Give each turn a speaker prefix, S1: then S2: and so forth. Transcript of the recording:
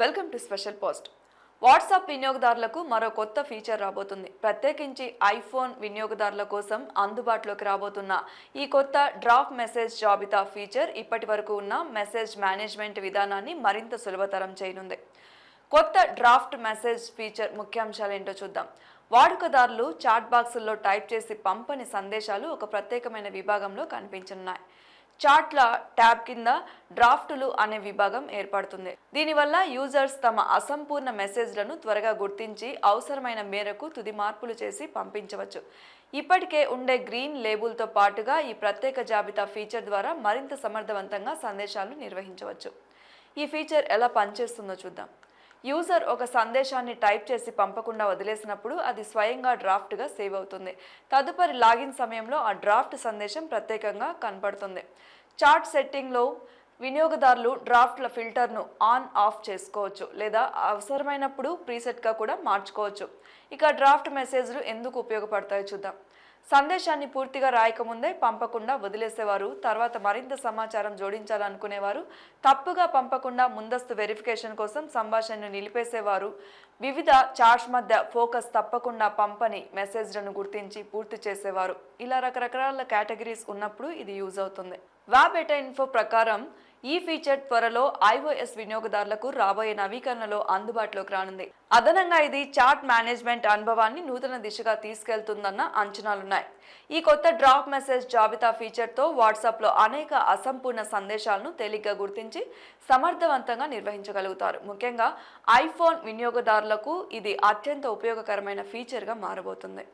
S1: Welcome to special post. WhatsApp వినియోగదారులకు మరో కొత్త ఫీచర్ రాబోతుంది. ప్రత్యేకించి ఐఫోన్ వినియోగదారుల కోసం అందుబాటులోకి రాబోతున్న ఈ కొత్త డ్రాఫ్ట్ మెసేజ్ జాబితా ఫీచర్ ఇప్పటి వరకు ఉన్న మెసేజ్ మేనేజ్మెంట్ విధానాన్ని మరింత సులభతరం చేయనుంది. కొత్త డ్రాఫ్ట్ మెసేజ్ ఫీచర్ ముఖ్యాంశాలు ఏంటో చూద్దాం. వాడుకదారులు చాట్ బాక్సుల్లో టైప్ చేసి పంపని సందేశాలు ఒక ప్రత్యేకమైన విభాగంలో కనిపించనున్నాయి. చాట్ల ట్యాబ్ కింద డ్రాఫ్టులు అనే విభాగం ఏర్పడుతుంది. దీనివల్ల యూజర్స్ తమ అసంపూర్ణ మెసేజ్లను త్వరగా గుర్తించి అవసరమైన మేరకు తుది మార్పులు చేసి పంపించవచ్చు. ఇప్పటికే ఉండే గ్రీన్ లేబుల్తో పాటుగా ఈ ప్రత్యేక జాబితా ఫీచర్ ద్వారా మరింత సమర్థవంతంగా సందేశాలు నిర్వహించవచ్చు. ఈ ఫీచర్ ఎలా పనిచేస్తుందో చూద్దాం. యూజర్ ఒక సందేశాన్ని టైప్ చేసి పంపకుండా వదిలేసినప్పుడు అది స్వయంగా డ్రాఫ్ట్గా సేవ్ అవుతుంది. తదుపరి లాగిన్ సమయంలో ఆ డ్రాఫ్ట్ సందేశం ప్రత్యేకంగా కనపడుతుంది. చాట్ సెట్టింగ్లో వినియోగదారులు డ్రాఫ్ట్ల ఫిల్టర్ను ఆన్ ఆఫ్ చేసుకోవచ్చు లేదా అవసరమైనప్పుడు ప్రీసెట్గా కూడా మార్చుకోవచ్చు. ఇక డ్రాఫ్ట్ మెసేజ్లు ఎందుకు ఉపయోగపడతాయో చూద్దాం. సందేశాన్ని పూర్తిగా రాయకముందే పంపకుండా వదిలేసేవారు తర్వాత మరింత సమాచారం జోడించాలనుకునేవారు తప్పుగా పంపకుండా ముందస్తు వెరిఫికేషన్ కోసం సంభాషణను నిలిపేసేవారు. వివిధ చార్ట్స్ మధ్య ఫోకస్ తప్పకుండా పంపని మెసేజ్లను గుర్తించి పూర్తి చేసేవారు. ఇలా రకరకాల కేటగిరీస్ ఉన్నప్పుడు ఇది యూజ్ అవుతుంది. వ్యాబెటా ఇన్ఫో ప్రకారం ఈ ఫీచర్ త్వరలో ఐఓఎస్ వినియోగదారులకు రాబోయే నవీకరణలో అందుబాటులోకి రానుంది. అదనంగా ఇది చాట్ మేనేజ్మెంట్ అనుభవాన్ని నూతన దిశగా తీసుకెళ్తుందన్న అంచనాలున్నాయి. ఈ కొత్త డ్రాప్ మెసేజ్ జాబితా ఫీచర్తో వాట్సాప్లో అనేక అసంపూర్ణ సందేశాలను తేలిగ్గా గుర్తించి సమర్థవంతంగా నిర్వహించగలుగుతారు. ముఖ్యంగా ఐఫోన్ వినియోగదారులకు ఇది అత్యంత ఉపయోగకరమైన ఫీచర్గా మారబోతుంది.